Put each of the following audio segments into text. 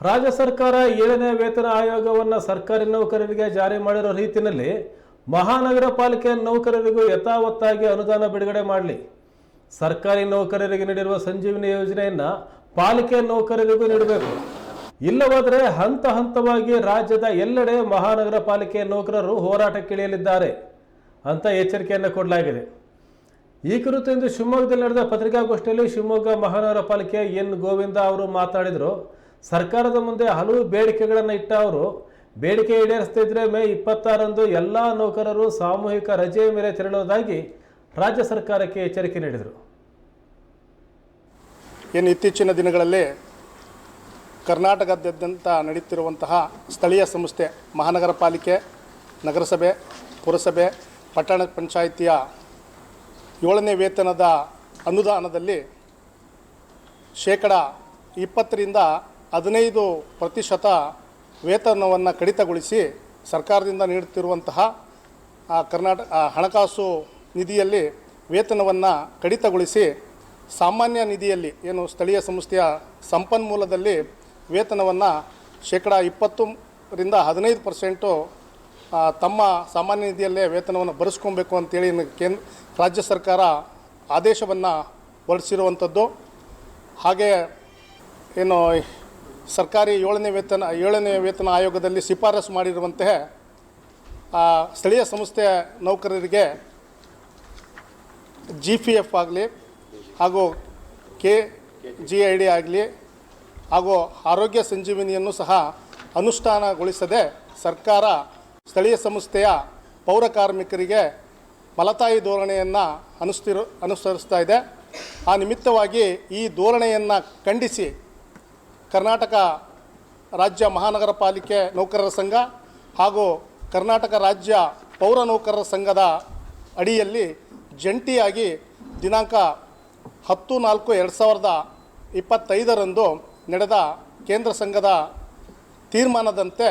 ರಾಜ್ಯ ಸರ್ಕಾರ ಏಳನೇ ವೇತನ ಆಯೋಗವನ್ನು ಸರ್ಕಾರಿ ನೌಕರರಿಗೆ ಜಾರಿ ಮಾಡಿರೋ ರೀತಿಯಲ್ಲಿ ಮಹಾನಗರ ಪಾಲಿಕೆ ನೌಕರರಿಗೂ ಯಥಾವತ್ತಾಗಿ ಅನುದಾನ ಬಿಡುಗಡೆ ಮಾಡಲಿ. ಸರ್ಕಾರಿ ನೌಕರರಿಗೆ ನೀಡಿರುವ ಸಂಜೀವಿನಿ ಯೋಜನೆಯನ್ನು ಪಾಲಿಕೆ ನೌಕರರಿಗೂ ನೀಡಬೇಕು. ಇಲ್ಲವಾದರೆ ಹಂತ ಹಂತವಾಗಿ ರಾಜ್ಯದ ಎಲ್ಲೆಡೆ ಮಹಾನಗರ ಪಾಲಿಕೆ ನೌಕರರು ಹೋರಾಟಕ್ಕಿಳಿಯಲಿದ್ದಾರೆ ಅಂತ ಎಚ್ಚರಿಕೆಯನ್ನು ಕೊಡಲಾಗಿದೆ. ಈ ಕುರಿತು ಇಂದು ಶಿವಮೊಗ್ಗದಲ್ಲಿ ನಡೆದ ಪತ್ರಿಕಾಗೋಷ್ಠಿಯಲ್ಲಿ ಶಿವಮೊಗ್ಗ ಮಹಾನಗರ ಪಾಲಿಕೆ ಎನ್ ಗೋವಿಂದ ಅವರು ಮಾತನಾಡಿದರು ಸರ್ಕಾರದ ಮುಂದೆ ಹಲವು ಬೇಡಿಕೆಗಳನ್ನು ಇಟ್ಟ ಅವರು ಬೇಡಿಕೆ ಈಡೇರಿಸ್ತಿದ್ರೆ ಮೇ ಇಪ್ಪತ್ತಾರಂದು ಎಲ್ಲ ನೌಕರರು ಸಾಮೂಹಿಕ ರಜೆಯ ಮೇಲೆ ತೆರಳುವುದಾಗಿ ರಾಜ್ಯ ಸರ್ಕಾರಕ್ಕೆ ಎಚ್ಚರಿಕೆ ನೀಡಿದರು. ಏನು ಇತ್ತೀಚಿನ ದಿನಗಳಲ್ಲಿ ಕರ್ನಾಟಕದಾದ್ಯಂತ ನಡೀತಿರುವಂತಹ ಸ್ಥಳೀಯ ಸಂಸ್ಥೆ ಮಹಾನಗರ ಪಾಲಿಕೆ ನಗರಸಭೆ, ಪುರಸಭೆ, ಪಟ್ಟಣ ಪಂಚಾಯಿತಿಯ ಏಳನೇ ವೇತನದ ಅನುದಾನದಲ್ಲಿ ಶೇಕಡ ಇಪ್ಪತ್ತರಿಂದ ಹದಿನೈದು ಪ್ರತಿಶತ ವೇತನವನ್ನು ಕಡಿತಗೊಳಿಸಿ ಸರ್ಕಾರದಿಂದ ನೀಡುತ್ತಿರುವಂತಹ ಕರ್ನಾಟಕ ಹಣಕಾಸು ನಿಧಿಯಲ್ಲಿ ವೇತನವನ್ನು ಕಡಿತಗೊಳಿಸಿ ಸಾಮಾನ್ಯ ನಿಧಿಯಲ್ಲಿ, ಏನು ಸ್ಥಳೀಯ ಸಂಸ್ಥೆಯ ಸಂಪನ್ಮೂಲದಲ್ಲಿ ವೇತನವನ್ನು ಶೇಕಡ ಇಪ್ಪತ್ತರಿಂದ ಹದಿನೈದು ಪರ್ಸೆಂಟು ತಮ್ಮ ಸಾಮಾನ್ಯ ನಿಧಿಯಲ್ಲೇ ವೇತನವನ್ನು ಬರೆಸ್ಕೊಬೇಕು ಅಂತೇಳಿ ಕೇಂದ್ರ ರಾಜ್ಯ ಸರ್ಕಾರ ಆದೇಶವನ್ನು ಹೊರಡಿಸಿರುವಂಥದ್ದು. ಹಾಗೆ, ಏನು ಸರ್ಕಾರಿ ಏಳನೇ ವೇತನ ಏಳನೇ ವೇತನ ಆಯೋಗದಲ್ಲಿ ಶಿಫಾರಸು ಮಾಡಿರುವಂತಹ ಸ್ಥಳೀಯ ಸಂಸ್ಥೆಯ ನೌಕರರಿಗೆ ಜಿ ಪಿ ಎಫ್ ಆಗಲಿ ಹಾಗೂ ಕೆ ಜಿ ಐ ಡಿ ಆಗಲಿ ಹಾಗೂ ಆರೋಗ್ಯ ಸಂಜೀವಿನಿಯನ್ನು ಸಹ ಅನುಷ್ಠಾನಗೊಳಿಸದೆ ಸರ್ಕಾರ ಸ್ಥಳೀಯ ಸಂಸ್ಥೆಯ ಪೌರ ಕಾರ್ಮಿಕರಿಗೆ ಮಲತಾಯಿ ಧೋರಣೆಯನ್ನು ಅನುಸ್ತಿರು ಅನುಸರಿಸ್ತಾ ಇದೆ. ಆ ನಿಮಿತ್ತವಾಗಿ ಈ ಧೋರಣೆಯನ್ನು ಖಂಡಿಸಿ ಕರ್ನಾಟಕ ರಾಜ್ಯ ಮಹಾನಗರ ಪಾಲಿಕೆ ನೌಕರರ ಸಂಘ ಹಾಗೂ ಕರ್ನಾಟಕ ರಾಜ್ಯ ಪೌರ ನೌಕರರ ಸಂಘದ ಅಡಿಯಲ್ಲಿ ಜಂಟಿಯಾಗಿ ದಿನಾಂಕ ಹತ್ತು ನಾಲ್ಕು ಎರಡು ಸಾವಿರದ ಇಪ್ಪತ್ತೈದರಂದು ನಡೆದ ಕೇಂದ್ರ ಸಂಘದ ತೀರ್ಮಾನದಂತೆ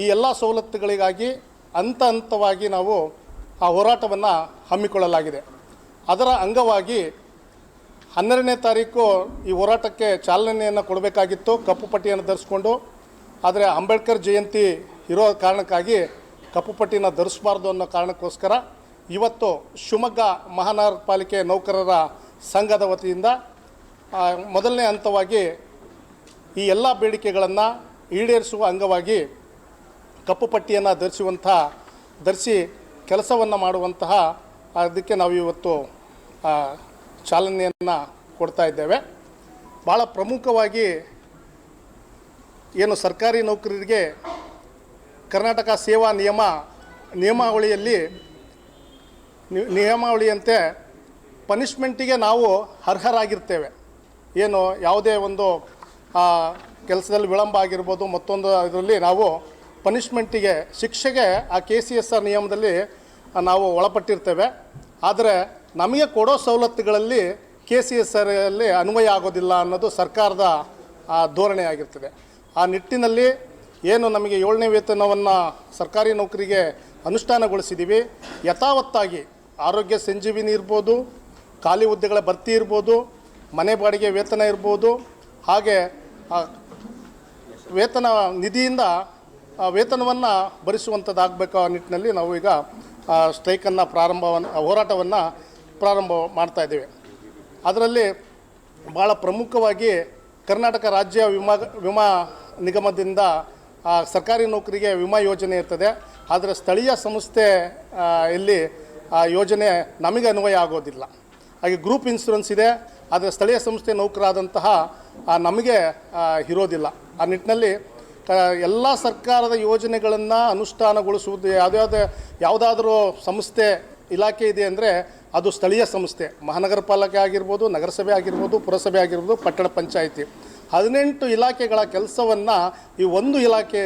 ಈ ಎಲ್ಲ ಸವಲತ್ತುಗಳಿಗಾಗಿ ಹಂತ ಹಂತವಾಗಿ ನಾವು ಆ ಹೋರಾಟವನ್ನು ಹಮ್ಮಿಕೊಳ್ಳಲಾಗಿದೆ. ಅದರ ಅಂಗವಾಗಿ ಹನ್ನೆರಡನೇ ತಾರೀಕು ಈ ಹೋರಾಟಕ್ಕೆ ಚಾಲನೆಯನ್ನು ಕೊಡಬೇಕಾಗಿತ್ತು, ಕಪ್ಪು ಪಟ್ಟಿಯನ್ನು ಧರಿಸ್ಕೊಂಡು. ಆದರೆ ಅಂಬೇಡ್ಕರ್ ಜಯಂತಿ ಇರೋ ಕಾರಣಕ್ಕಾಗಿ ಕಪ್ಪು ಪಟ್ಟಿನ ಧರಿಸಬಾರ್ದು ಅನ್ನೋ ಕಾರಣಕ್ಕೋಸ್ಕರ ಇವತ್ತು ಶಿವಮೊಗ್ಗ ಮಹಾನಗರ ಪಾಲಿಕೆ ನೌಕರರ ಸಂಘದ ವತಿಯಿಂದ ಮೊದಲನೇ ಹಂತವಾಗಿ ಈ ಎಲ್ಲ ಬೇಡಿಕೆಗಳನ್ನು ಈಡೇರಿಸುವ ಅಂಗವಾಗಿ ಕಪ್ಪು ಪಟ್ಟಿಯನ್ನು ಧರಿಸುವಂಥ, ಧರಿಸಿ ಕೆಲಸವನ್ನು ಮಾಡುವಂತಹ ಅದಕ್ಕೆ ನಾವು ಇವತ್ತು ಚಾಲನೆಯನ್ನು ಕೊಡ್ತಾ ಇದ್ದೇವೆ. ಭಾಳ ಪ್ರಮುಖವಾಗಿ ಏನು ಸರ್ಕಾರಿ ನೌಕರರಿಗೆ ಕರ್ನಾಟಕ ಸೇವಾ ನಿಯಮ, ನಿಯಮಾವಳಿಯಲ್ಲಿ ನಿಯಮಾವಳಿಯಂತೆ ಪನಿಷ್ಮೆಂಟಿಗೆ ನಾವು ಅರ್ಹರಾಗಿರ್ತೇವೆ. ಏನು ಯಾವುದೇ ಒಂದು ಕೆಲಸದಲ್ಲಿ ವಿಳಂಬ ಆಗಿರ್ಬೋದು, ಮತ್ತೊಂದು ಇದರಲ್ಲಿ ನಾವು ಪನಿಷ್ಮೆಂಟಿಗೆ, ಶಿಕ್ಷೆಗೆ ಆ ಕೆ ಸಿ ಎಸ್ ಆರ್ ನಿಯಮದಲ್ಲಿ ನಾವು ಒಳಪಟ್ಟಿರ್ತೇವೆ. ಆದರೆ ನಮಗೆ ಕೊಡೋ ಸವಲತ್ತುಗಳಲ್ಲಿ ಕೆ ಸಿ ಎಸ್ ಆರಲ್ಲಿ ಅನ್ವಯ ಆಗೋದಿಲ್ಲ ಅನ್ನೋದು ಸರ್ಕಾರದ ಧೋರಣೆ ಆಗಿರ್ತದೆ. ಆ ನಿಟ್ಟಿನಲ್ಲಿ ಏನು ನಮಗೆ ಏಳನೇ ವೇತನವನ್ನು ಸರ್ಕಾರಿ ನೌಕರಿಗೆ ಅನುಷ್ಠಾನಗೊಳಿಸಿದ್ದೀವಿ ಯಥಾವತ್ತಾಗಿ ಆರೋಗ್ಯ ಸಂಜೀವಿನಿ ಇರ್ಬೋದು, ಖಾಲಿ ಹುದ್ದೆಗಳ ಭರ್ತಿ ಇರ್ಬೋದು, ಮನೆ ಬಾಡಿಗೆ ವೇತನ ಇರ್ಬೋದು, ಹಾಗೆ ವೇತನ ನಿಧಿಯಿಂದ ವೇತನವನ್ನು ಭರಿಸುವಂಥದ್ದಾಗಬೇಕು ಆ ನಿಟ್ಟಿನಲ್ಲಿ ನಾವು ಈಗ ಸ್ಟ್ರೈಕನ್ನು ಪ್ರಾರಂಭವನ್ನು, ಹೋರಾಟವನ್ನು ಪ್ರಾರಂಭ ಮಾಡ್ತಾ ಇದ್ದೇವೆ. ಅದರಲ್ಲಿ ಭಾಳ ಪ್ರಮುಖವಾಗಿ ಕರ್ನಾಟಕ ರಾಜ್ಯ ವಿಮಾ ವಿಮಾ ನಿಗಮದಿಂದ ಸರ್ಕಾರಿ ನೌಕರಿಗೆ ವಿಮಾ ಯೋಜನೆ ಇರ್ತದೆ. ಆದರೆ ಸ್ಥಳೀಯ ಸಂಸ್ಥೆ ಇಲ್ಲಿ, ಆ, ಯೋಜನೆ ನಮಗೆ ಅನ್ವಯ ಆಗೋದಿಲ್ಲ. ಹಾಗೆ ಗ್ರೂಪ್ ಇನ್ಶೂರೆನ್ಸ್ ಇದೆ, ಆದರೆ ಸ್ಥಳೀಯ ಸಂಸ್ಥೆ ನೌಕರಾದಂತಹ ನಮಗೆ ಇರೋದಿಲ್ಲ. ಆ ನಿಟ್ಟಿನಲ್ಲಿ ಎಲ್ಲ ಸರ್ಕಾರದ ಯೋಜನೆಗಳನ್ನು ಅನುಷ್ಠಾನಗೊಳಿಸುವುದು, ಯಾವುದ್ಯಾವುದೇ, ಯಾವುದಾದ್ರೂ ಸಂಸ್ಥೆ, ಇಲಾಖೆ ಇದೆ ಅಂದರೆ ಅದು ಸ್ಥಳೀಯ ಸಂಸ್ಥೆ. ಮಹಾನಗರ ಪಾಲಿಕೆ ಆಗಿರ್ಬೋದು, ನಗರಸಭೆ ಆಗಿರ್ಬೋದು, ಪುರಸಭೆ ಆಗಿರ್ಬೋದು, ಪಟ್ಟಣ ಪಂಚಾಯಿತಿ. ಹದಿನೆಂಟು ಇಲಾಖೆಗಳ ಕೆಲಸವನ್ನು ಈ ಒಂದು ಇಲಾಖೆ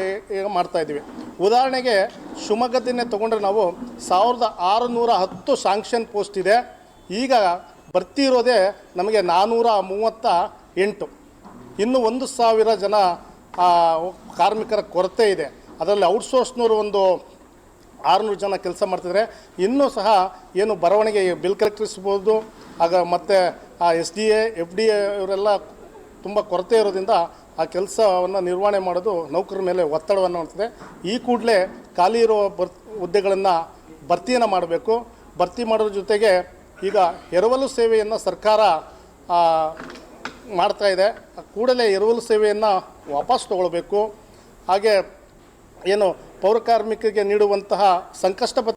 ಮಾಡ್ತಾ ಇದ್ದೀವಿ. ಉದಾಹರಣೆಗೆ ಶಿವಮೊಗ್ಗದನ್ನೇ ತೊಗೊಂಡ್ರೆ ನಾವು ಸಾವಿರದ ಆರುನೂರ ಹತ್ತು ಸಾಂಕ್ಷನ್ ಪೋಸ್ಟ್ ಇದೆ. ಈಗ ಭರ್ತಿ ಇರೋದೇ ನಮಗೆ ನಾನ್ನೂರ ಮೂವತ್ತ ಎಂಟು. ಇನ್ನು ಒಂದು ಸಾವಿರ ಜನ ಕಾರ್ಮಿಕರ ಕೊರತೆ ಇದೆ. ಅದರಲ್ಲಿ ಔಟ್ಸೋರ್ಸ್ನವರು ಒಂದು ಆರುನೂರು ಜನ ಕೆಲಸ ಮಾಡ್ತಿದ್ದಾರೆ ಇನ್ನೂ ಸಹ ಏನು ಬರವಣಿಗೆ ಬಿಲ್ ಕಲೆಕ್ಟರ್ಸ್ಬೋದು ಆಗ ಮತ್ತು S D A F D A ಇವರೆಲ್ಲ ತುಂಬ ಕೊರತೆ ಇರೋದ್ರಿಂದ ಆ ಕೆಲಸವನ್ನು ನಿರ್ವಹಣೆ ಮಾಡೋದು ನೌಕರರ ಮೇಲೆ ಒತ್ತಡವನ್ನು ಮಾಡ್ತದೆ ಈ ಕೂಡಲೇ ಖಾಲಿ ಇರುವ ಬರ್ ಹುದ್ದೆಗಳನ್ನು ಭರ್ತಿಯನ್ನು ಮಾಡಬೇಕು. ಭರ್ತಿ ಮಾಡೋದ್ರ ಜೊತೆಗೆ ಈಗ ಎರವಲು ಸೇವೆಯನ್ನು ಸರ್ಕಾರ ಆ, ಮಾಡ್ತಾ ಇದೆ. ಕೂಡಲೇ ಎರವಲು ಸೇವೆಯನ್ನು ವಾಪಸ್ ತಗೊಳ್ಬೇಕು. ಹಾಗೆ ಏನು ಪೌರಕಾರ್ಮಿಕರಿಗೆ ನೀಡುವಂತಹ ಸಂಕಷ್ಟ